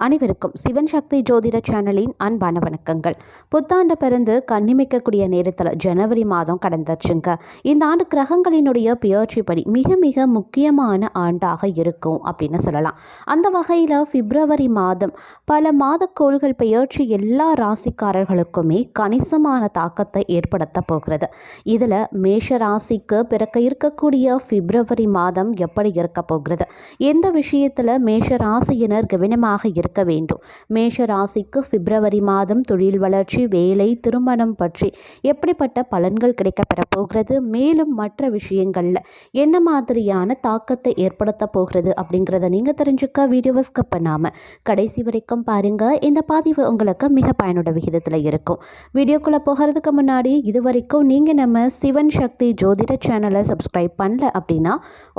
அனைவருக்கும் சிவன் சக்தி ஜோதிட சேனலின் அன்பான வணக்கங்கள். புத்தாண்டு பிறந்து கண்ணிமைக்கக்கூடிய நேரத்தில் ஜனவரி மாதம் கடந்துச்சுங்க. இந்த ஆண்டு கிரகங்களினுடைய பியர்ச்சி படி மிக மிக முக்கியமான ஆண்டாக இருக்கும் அப்படின்னு சொல்லலாம். அந்த வகையில் பிப்ரவரி மாதம் பல மாத கோள்கள் பெயர்ச்சி எல்லா ராசிக்காரர்களுக்குமே கணிசமான தாக்கத்தை ஏற்படுத்த போகிறது. இதில் மேஷ ராசிக்கு பிறக்க இருக்கக்கூடிய பிப்ரவரி மாதம் எப்படி இருக்க போகிறது? எந்த விஷயத்தில் மேஷ ராசியினர் கவனமாக இருக்க வேண்டும். மேஷ ராசிக்கு பிப்ரவரி மாதம் தொழில் வளர்ச்சி வேலை திருமணம் பற்றி எப்படிப்பட்ட பலன்கள் கிடைக்கப்பெற போகிறது? மேலும் மற்ற விஷயங்களில் என்ன மாதிரியான தாக்கத்தை ஏற்படுத்த போகிறது அப்படிங்கிறத நீங்கள் தெரிஞ்சுக்க வீடியோவை ஸ்கிப் பண்ணாமல் கடைசி வரைக்கும் பாருங்கள் இந்த பதிவு உங்களுக்கு மிக பயனுள்ள விகிதத்தில் இருக்கும். வீடியோக்குள்ளே போகிறதுக்கு முன்னாடி இது வரைக்கும் நீங்கள் நம்ம சிவன் சக்தி ஜோதிட சேனலை சப்ஸ்கிரைப் பண்ணல அப்படின்னா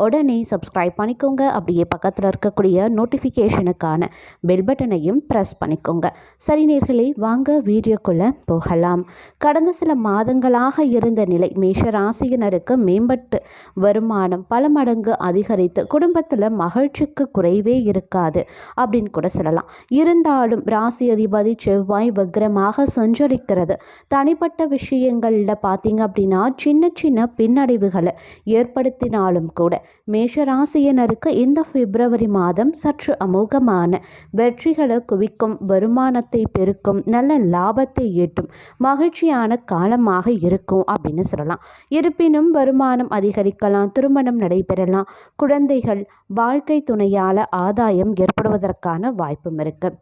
உடனே சப்ஸ்கிரைப் பண்ணிக்கோங்க. அப்படியே பக்கத்தில் இருக்கக்கூடிய நோட்டிஃபிகேஷனுக்கான பெல் பட்டனையும் ப்ரெஸ் பண்ணிக்கோங்க. சரி நேர்களே வாங்க வீடியோக்குள்ளே போகலாம். கடந்த சில மாதங்களாக இருந்த நிலை மேஷ ராசியினருக்கு மேம்பட்டு வருமானம் பல மடங்கு அதிகரித்து குடும்பத்தில் மகிழ்ச்சிக்கு குறைவே இருக்காது அப்படின்னு கூட சொல்லலாம். இருந்தாலும் ராசி அதிபதி செவ்வாய் வக்ரமாக சஞ்சரிக்கிறது. தனிப்பட்ட விஷயங்களில் பார்த்தீங்க அப்படின்னா சின்ன சின்ன பின்னடைவுகளை ஏற்படுத்தினாலும் கூட மேஷ ராசியினருக்கு இந்த பிப்ரவரி மாதம் சற்று அமோகமான வெற்றிகளை குவிக்கும் வருமானத்தை பெருக்கும் நல்ல லாபத்தை ஈட்டும் மகிழ்ச்சியான காலமாக இருக்கும் அப்படின்னு சொல்லலாம். இருப்பினும் வருமானம் அதிகரிக்கலாம் திருமணம் நடைபெறலாம் குழந்தைகள் வாழ்க்கை துணையால் ஆதாயம் ஏற்படுவதற்கான வாய்ப்பும் இருக்குது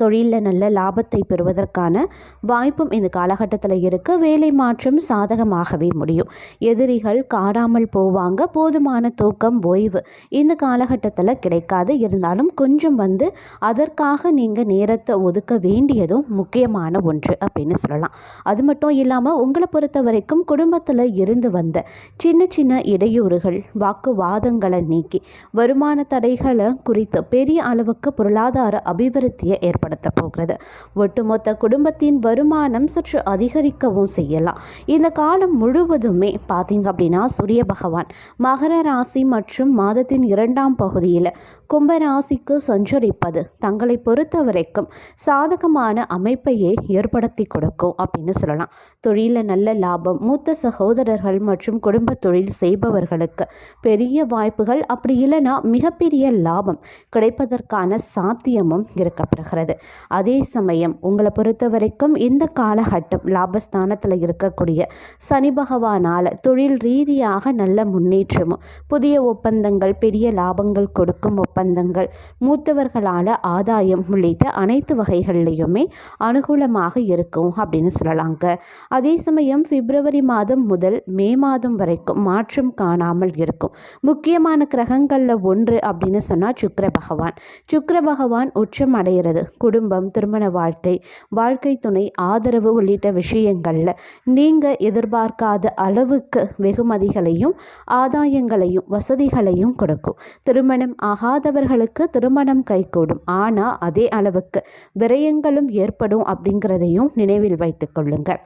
தொழிலில் நல்ல லாபத்தை பெறுவதற்கான வாய்ப்பும் இந்த காலகட்டத்தில் இருக்குது வேலை மாற்றம் சாதகமாகவே முடியும். எதிரிகள் காணாமல் போவாங்க. போதுமான தூக்கம் ஓய்வு இந்த காலகட்டத்தில் கிடைக்காது. இருந்தாலும் கொஞ்சம் வந்து அதற்காக நீங்கள் நேரத்தை ஒதுக்க வேண்டியதும் முக்கியமான ஒன்று அப்படின்னு சொல்லலாம். அது மட்டும் இல்லாமல் உங்களை பொறுத்த வரைக்கும் குடும்பத்தில் இருந்து வந்த சின்ன சின்ன இடையூறுகள் வாக்குவாதங்களை நீக்கி வருமான தடைகளை குறித்து பெரிய அளவுக்கு பொருளாதார அபிவிருத்தியை ஏற்படுத்த போகிறது. ஒட்டுமொத்த குடும்பத்தின் வருமானம் சற்று அதிகரிக்கவும் செய்யலாம். இந்த காலம் முழுவதுமே பார்த்தீங்க அப்படின்னா சூரிய பகவான் மகர ராசி மற்றும் மாதத்தின் இரண்டாம் பகுதியில் கும்பராசிக்கு சஞ்சரிப்பது தங்களை பொறுத்த வரைக்கும் சாதகமான அமைப்பையே ஏற்படுத்தி கொடுக்கும் அப்படின்னு சொல்லலாம். தொழிலில் நல்ல லாபம் மூத்த சகோதரர்கள் மற்றும் குடும்ப தொழில் செய்பவர்களுக்கு பெரிய வாய்ப்புகள். அப்படி இல்லைன்னா மிகப்பெரிய லாபம் கிடைப்பதற்கான சாத்தியமும் இருக்கப்படுகிறது அதே சமயம் உங்களை பொறுத்த வரைக்கும் இந்த காலகட்டம் லாபஸ்தானத்தில் இருக்கக்கூடிய சனி பகவானால் தொழில் ரீதியாக நல்ல முன்னேற்றமும் புதிய ஒப்பந்தங்கள் பெரிய லாபங்கள் கொடுக்கும் ஒப்பந்தங்கள் மூத்தவர்களால் ஆதாயம் உள்ளிட்ட அனைத்து வகைகள்லையுமே அனுகூலமாக இருக்கும் அப்படின்னு சொல்லலாங்க. அதே சமயம் பிப்ரவரி மாதம் முதல் மே மாதம் வரைக்கும் மாற்றம் காணாமல் இருக்கும். முக்கியமான கிரகங்களில் ஒன்று அப்படின்னு சொன்னால் சுக்கர பகவான். சுக்கர பகவான் உச்சம் அடைகிறது குடும்பம் திருமண வாழ்க்கை வாழ்க்கை துணை ஆதரவு உள்ளிட்ட விஷயங்களில் நீங்கள் எதிர்பார்க்காத அளவுக்கு வெகுமதிகளையும் ஆதாயங்களையும் வசதிகளையும் கொடுக்கும். திருமணம் ஆகாதவர்களுக்கு திருமணம் கைகூடும். ஆனால் அதே அளவுக்கு விரயங்களும் ஏற்படும் அப்படிங்கிறதையும் நினைவில் வைத்துக் கொள்ளுங்கள்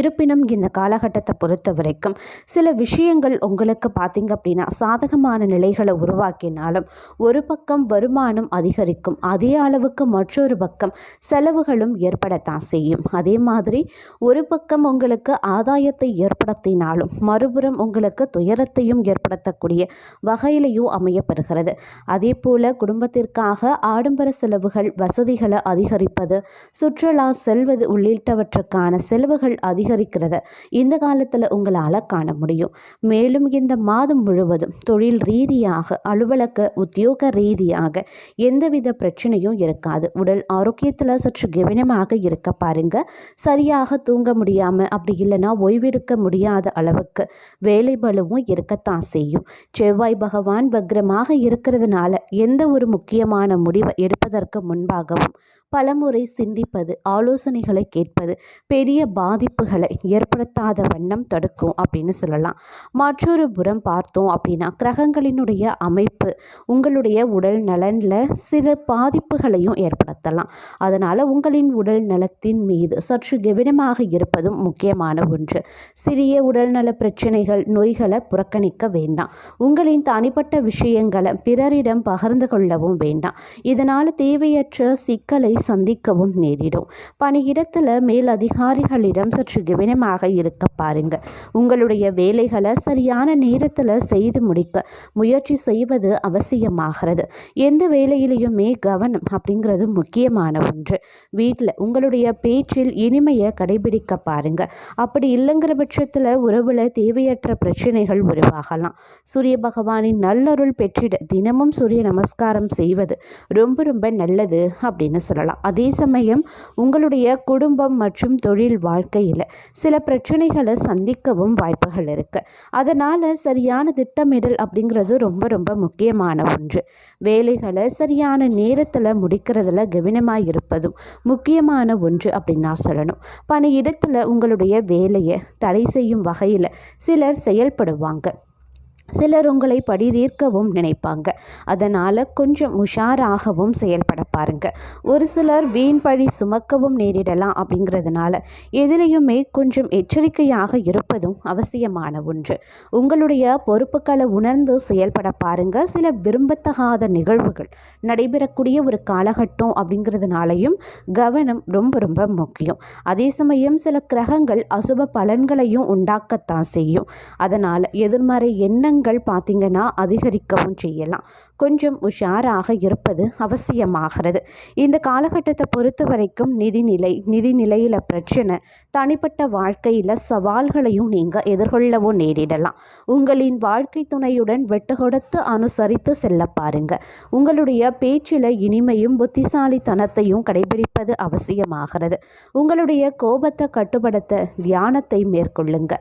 இருப்பினும் இந்த காலகட்டத்தை பொறுத்த வரைக்கும் சில விஷயங்கள் உங்களுக்கு பார்த்திங்க அப்படின்னா சாதகமான நிலைகளை உருவாக்கினாலும் ஒரு பக்கம் வருமானம் அதிகரிக்கும் அதே அளவுக்கு மற்றொரு பக்கம் செலவுகளும் ஏற்படத்தான் செய்யும். அதே மாதிரி ஒரு பக்கம் உங்களுக்கு ஆதாயத்தை ஏற்படுத்தினாலும் மறுபுறம் உங்களுக்கு துயரத்தையும் ஏற்படுத்தக்கூடிய வகையிலையும் அமையப்படுகிறது. அதே போல் குடும்பத்திற்காக ஆடம்பர செலவுகள் வசதிகளை அதிகரிப்பது சுற்றுலா செல்வது உள்ளிட்டவற்றுக்கான செலவுகள் அதிகரிக்கிறத. இந்த காலத்தில் உங்களால் காண முடியும். மேலும் இந்த மாதம் முழுவதும் தொழில் ரீதியாக அலுவலக உத்தியோக ரீதியாக எந்தவித பிரச்சனையும் இருக்காது. உடல் ஆரோக்கியத்தில் சற்று கவனமாக இருக்க பாருங்க. சரியாக தூங்க முடியாமல் அப்படி இல்லைன்னா ஓய்வெடுக்க முடியாத அளவுக்கு வேலை பலுவும் இருக்கத்தான் செய்யும். செவ்வாய் பகவான் வக்ரமாக இருக்கிறதுனால எந்த ஒரு முக்கியமான முடிவை எடுப்பதற்கு முன்பாகவும் பலமுறை சிந்திப்பது ஆலோசனைகளை கேட்பது பெரிய பாதிப்புகளை ஏற்படுத்தாத வண்ணம் தடுக்கும் அப்படின்னு சொல்லலாம். மற்றொரு புறம் பார்த்தோம் அப்படின்னா கிரகங்களினுடைய அமைப்பு உங்களுடைய உடல் நலனில் சில பாதிப்புகளையும் ஏற்படுத்தலாம். அதனால் உங்களின் உடல் நலத்தின் மீது சற்று கவனமாக இருப்பதும் முக்கியமான ஒன்று. சிறிய உடல்நல பிரச்சனைகள் நோய்களை புறக்கணிக்க வேண்டாம். உங்களின் தனிப்பட்ட விஷயங்களை பிறரிடம் பகிர்ந்து கொள்ளவும் வேண்டாம். இதனால் தேவையற்ற சிக்கலை சந்திக்கவும் நேரிடும். பணியிடத்தில் மேல் அதிகாரிகளிடம் சற்று கவனமாக இருக்க பாருங்க. உங்களுடைய வேலைகளை சரியான நேரத்தில் செய்து முடிக்க முயற்சி செய்வது அவசியமாகிறது. எந்த வேலையிலையுமே கவனம் அப்படிங்கிறது முக்கியமான ஒன்று. வீட்டில் உங்களுடைய பேச்சில் இனிமையை கடைபிடிக்க பாருங்க. அப்படி இல்லைங்கிற பட்சத்தில் உறவில் தேவையற்ற பிரச்சனைகள் உருவாகலாம். சூரிய பகவானின் நல்லருள் பெற்றிட தினமும் சூரிய நமஸ்காரம் செய்வது ரொம்ப ரொம்ப நல்லது அப்படின்னு சொல்லலாம். அதே சமயம் உங்களுடைய குடும்பம் மற்றும் தொழில் வாழ்க்கையில் சில பிரச்சனைகளை சந்திக்கவும் வாய்ப்புகள் இருக்குது அதனால் சரியான திட்டமிடல் அப்படிங்கிறது ரொம்ப ரொம்ப முக்கியமான ஒன்று. வேலைகளை சரியான நேரத்தில் முடிக்கிறதுல கவனமாக இருப்பதும் முக்கியமான ஒன்று அப்படின்னு நான் சொல்லணும். பணியிடத்தில் உங்களுடைய வேலையை தடை செய்யும் வகையில் சிலர் செயல்படுவாங்க. சிலர் உங்களை படிதீர்க்கவும் நினைப்பாங்க. அதனால் கொஞ்சம் உஷாராகவும் செயல்பட பாருங்க. ஒரு சிலர் வீண் பழி சுமக்கவும் நேரிடலாம் அப்படிங்கிறதுனால எதிலையுமே கொஞ்சம் எச்சரிக்கையாக இருப்பதும் அவசியமான ஒன்று. உங்களுடைய பொறுப்புகளை உணர்ந்து செயல்பட பாருங்க. சில விரும்பத்தகாத நிகழ்வுகள் நடைபெறக்கூடிய ஒரு காலகட்டம் அப்படிங்கிறதுனாலையும் கவனம் ரொம்ப ரொம்ப முக்கியம். அதே சமயம் சில கிரகங்கள் அசுப பலன்களையும் உண்டாக்கத்தான் செய்யும். அதனால் எதிர்மறை எண்ணங்கள் பார்த்திங்கன்னா அதிகரிக்கவும் செய்யலாம். கொஞ்சம் உஷாராக இருப்பது அவசியமாக அவசியமாகிறது இந்த காலகட்டத்தை பொறுத்த வரைக்கும் நிதிநிலை நிதிநிலையில் பிரச்சனை தனிப்பட்ட வாழ்க்கையில் சவால்களையும் நீங்கள் எதிர்கொள்ளவும் நேரிடலாம். உங்களின் வாழ்க்கை துணையுடன் வெட்டு கொடுத்து அனுசரித்து செல்ல பாருங்க. உங்களுடைய பேச்சில் இனிமையும் புத்திசாலித்தனத்தையும் கடைபிடிப்பது அவசியமாகிறது. உங்களுடைய கோபத்தை கட்டுப்படுத்த தியானத்தை மேற்கொள்ளுங்க.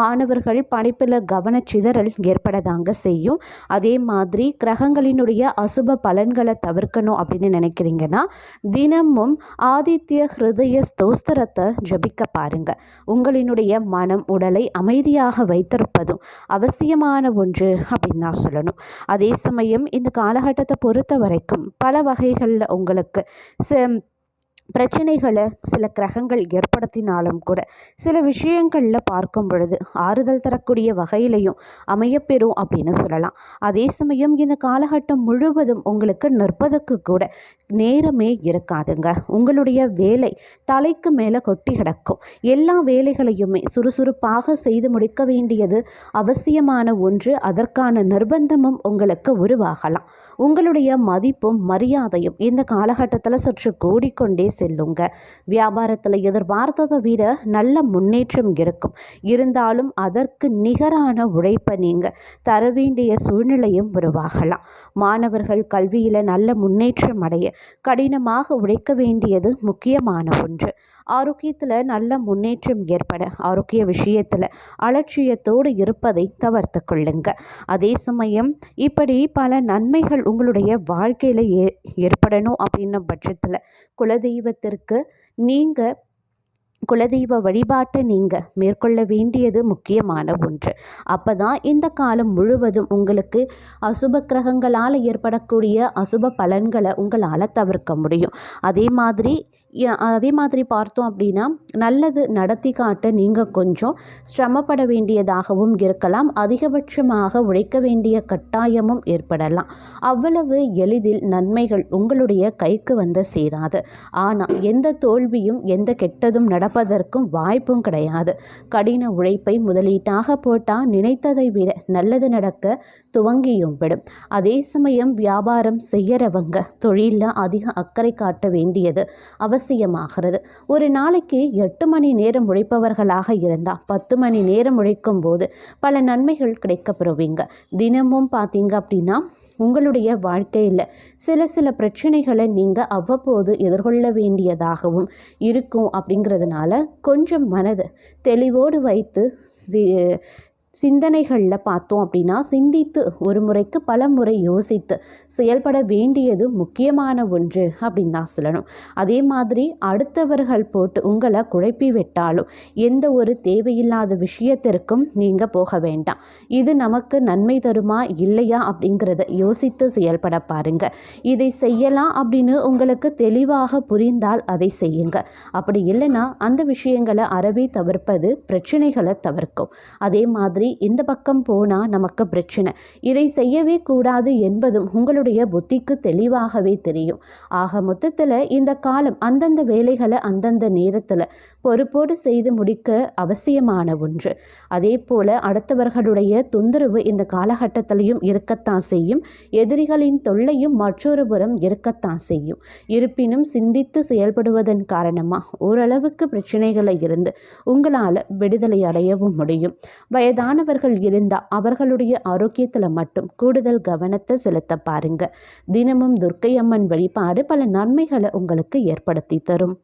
மாணவர்கள் படிப்பில் கவனச்சிதறல் ஏற்படதாங்க செய்யும். அதே மாதிரி கிரகங்களினுடைய அசுப பலன்களை தவிர்க்கணும் அப்படின்னு நினைக்கிறீங்கன்னா தினமும் ஆதித்ய ஹிருதய ஸ்தோஸ்திரத்தை ஜபிக்க பாருங்க. உங்களினுடைய மனம் உடலை அமைதியாக வைத்திருப்பதும் அவசியமான ஒன்று அப்படின்னு தான் சொல்லணும். அதே சமயம் இந்த காலகட்டத்தை பொறுத்த வரைக்கும் பல வகைகளில் உங்களுக்கு பிரச்சனைகளை சில கிரகங்கள் ஏற்படுத்தினாலும் கூட சில விஷயங்களில் பார்க்கும் பொழுது ஆறுதல் தரக்கூடிய வகையிலையும் அமையப்பெறும் அப்படின்னு சொல்லலாம். அதே சமயம் இந்த காலகட்டம் முழுவதும் உங்களுக்கு நிற்பதற்கு கூட நேரமே இருக்காதுங்க. உங்களுடைய வேலை தலைக்கு மேலே கொட்டி கிடக்கும். எல்லா வேலைகளையுமே சுறுசுறுப்பாக செய்து முடிக்க வேண்டியது அவசியமான ஒன்று. அதற்கான நிர்பந்தமும் உங்களுக்கு உருவாகலாம். உங்களுடைய மதிப்பும் மரியாதையும் இந்த காலகட்டத்தில் சற்று கூடிக்கொண்டே செல்லுங்க. வியாபாரத்தில் எதிர்பார்த்ததை விட நல்ல முன்னேற்றம் இருக்கும். இருந்தாலும் அதற்கு நிகரான உழைப்பை நீங்கள் தர வேண்டிய சூழ்நிலையும் உருவாகலாம். மாணவர்கள் கல்வியில் நல்ல முன்னேற்றம் அடைய கடினமாக உழைக்க வேண்டியது முக்கியமான ஒன்று. ஆரோக்கியத்தில் நல்ல முன்னேற்றம் ஏற்பட ஆரோக்கிய விஷயத்தில் அலட்சியத்தோடு இருப்பதை தவிர்த்து கொள்ளுங்க. அதே சமயம் இப்படி பல நன்மைகள் உங்களுடைய வாழ்க்கையில் ஏ ஏற்படணும் அப்படின்ன பட்சத்தில் குலதெய்வத்திற்கு நீங்கள் குலதெய்வ வழிபாட்டை நீங்கள் மேற்கொள்ள வேண்டியது முக்கியமான ஒன்று. அப்போ தான் இந்த காலம் முழுவதும் உங்களுக்கு அசுப கிரகங்களால் ஏற்படக்கூடிய அசுப பலன்களை உங்களால் தவிர்க்க முடியும். அதே மாதிரி அதே மாதிரி பார்த்தோம் அப்படின்னா நல்லது நடத்தி காட்ட நீங்கள் கொஞ்சம் சிரமப்பட வேண்டியதாகவும் இருக்கலாம். அதிகபட்சமாக உழைக்க வேண்டிய கட்டாயமும் ஏற்படலாம். அவ்வளவு எளிதில் நன்மைகள் உங்களுடைய கைக்கு வந்து சேராது. ஆனால் எந்த தோல்வியும் எந்த கெட்டதும் நட நடப்பதற்கும் வாய்ப்பும் கிடையாது. கடின உழைப்பை முதலீட்டாக போட்டால் நினைத்ததை விட நல்லது நடக்க துவங்கியும் விடும். அதே சமயம் வியாபாரம் செய்யறவங்க தொழிலில் அதிக அக்கறை காட்ட வேண்டியது அவசியமாகிறது. ஒரு நாளைக்கு எட்டு மணி நேரம் உழைப்பவர்களாக இருந்தால் பத்து மணி நேரம் உழைக்கும் போது பல நன்மைகள் கிடைக்கப்பெறுவீங்க. தினமும் பார்த்தீங்க அப்படின்னா உங்களுடைய வாழ்க்கையில் சில சில பிரச்சனைகளை நீங்கள் அவ்வப்போது எதிர்கொள்ள வேண்டியதாகவும் இருக்கும் அப்படிங்கிறதுனால கொஞ்சம் மனதை தெளிவோடு வைத்து சிந்தனைகளில் பார்த்தோம் அப்படின்னா சிந்தித்து ஒரு முறைக்கு பல முறை யோசித்து செயல்பட வேண்டியது முக்கியமான ஒன்று அப்படின்னு தான் சொல்லணும். அதே மாதிரி அடுத்தவர்கள் போட்டு உங்களை குழப்பி விட்டாலும் எந்த ஒரு தேவையில்லாத விஷயத்திற்கும் நீங்கள் போக வேண்டாம். இது நமக்கு நன்மை தருமா இல்லையா அப்படிங்கிறத யோசித்து செயல்பட பாருங்க. இதை செய்யலாம் அப்படின்னு உங்களுக்கு தெளிவாக புரிந்தால் அதை செய்யுங்க. அப்படி இல்லைன்னா அந்த விஷயங்களை அறவே தவிர்ப்பது பிரச்சனைகளை தவிர்க்கும். அதே மாதிரி இந்த பக்கம் போனால் நமக்கு பிரச்சனை. இதை செய்யவே கூடாது என்பதும் உங்களுடைய புத்திக்கு தெளிவாகவே தெரியும். ஆக மொத்தத்தில் இந்த காலம் அந்தந்த வேலைகளை அந்தந்த நேரத்தில் பொறுப்போடு செய்து முடிக்க அவசியமான ஒன்று. அதே போல் அடுத்தவர்களுடைய தொந்தரவு இந்த காலகட்டத்திலையும் இருக்கத்தான் செய்யும். எதிரிகளின் தொல்லையும் மற்றொரு புறம் இருக்கத்தான் செய்யும். இருப்பினும் சிந்தித்து செயல்படுவதன் காரணமாக ஓரளவுக்கு பிரச்சனைகளை இருந்து உங்களால் விடுதலை அடையவும் முடியும். மாணவர்கள் இருந்தால் அவர்களுடைய ஆரோக்கியத்தில் மட்டும் கூடுதல் கவனத்தை செலுத்த பாருங்க. தினமும் துர்க்கை அம்மன் வழிபாடு பல நன்மைகளை உங்களுக்கு ஏற்படுத்தி தரும்.